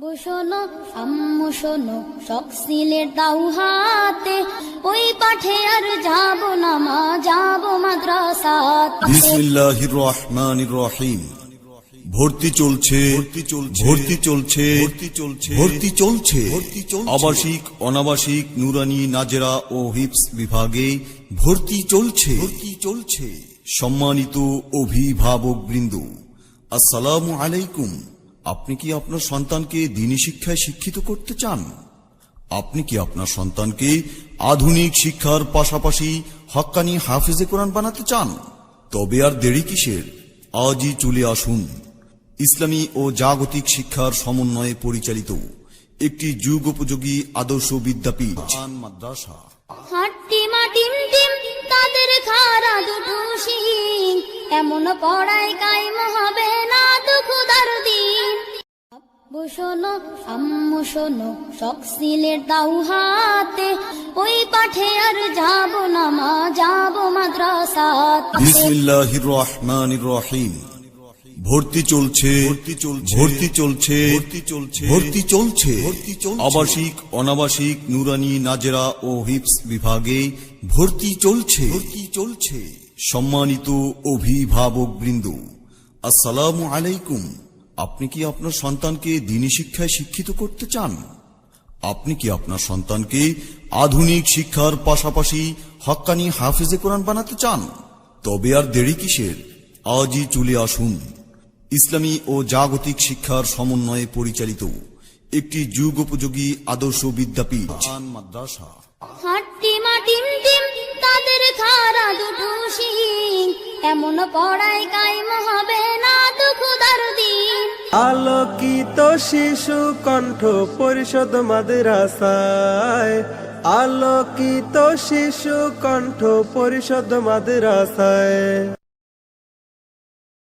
আব্বু শোনো আম্মু শোনো সব সিলের দাও হাতে। ওই পাঠে আর যাব না মা যাব মাদ্রাসাত। বিসমিল্লাহির রহমানির রহিম। ভর্তি চলছে ভর্তি চলছে ভর্তি চলছে ভর্তি চলছে আবাসিক অনাবাসিক নুরানি নাজেরা ও হিপস বিভাগে ভর্তি চলছে। ভর্তি চলছে। সম্মানিত অভিভাবক বৃন্দ আসসালামু আলাইকুম। আপনি কি আপনার সন্তানকে দিনী শিক্ষায় শিক্ষিত করতে চান? আপনি কি আপনার সন্তানকে আধুনিক শিক্ষার পাশাপাশি হক্কানি হাফিজে কোরআন বানাতে চান? তবে আর দেরি কিসের? আজই চলে আসুন। ইসলামী ও জাগতিক শিক্ষার সমন্বয়ে পরিচালিত একটি যুগ উপযোগী আদর্শ বিদ্যাপীঠ। মাদ্রাসা। হাট্টি মাটিম টিম তাদের খারা দুটো শিং এমন পড়ায় কায়েম হবে আব্বু শোনো আম্মু শোনো সব সিলের দাও হাতে। ওই পাঠে আর যাব না মা যাব মাদ্রাসাত। বিসমিল্লাহির রহমানির রহিম ভর্তি চলছে ভর্তি চলছে ভর্তি চলছে ভর্তি চলছে। আবাসিক অনাবাসিক নুরানি নাজেরা ও হিপস বিভাগে ভর্তি চলছে। ভর্তি চলছে। সম্মানিত অভিভাবক বৃন্দ আসসালামু আলাইকুম। আপনি কি আপনার সন্তানকে দিনী শিক্ষায় শিক্ষিত করতে চান? আপনি কি আপনার সন্তানকে আধুনিক শিক্ষার পাশাপাশি হক্কানি হাফিজে কোরআন বানাতে চান? তবে আর দেরি কিসের? আজই চলে আসুন। ইসলামী ও জাগতিক শিক্ষার সমন্বয়ে পরিচালিত একটি যুগ উপযোগী আদর্শ বিদ্যাপীঠ। মাদ্রাসা। এমন পড়ায় কায়েম হবে আলোকিত শিশু কণ্ঠ পরিষদ মাদ্রাসায়। আলোকিত শিশু কণ্ঠ পরিষদ মাদ্রাসায়।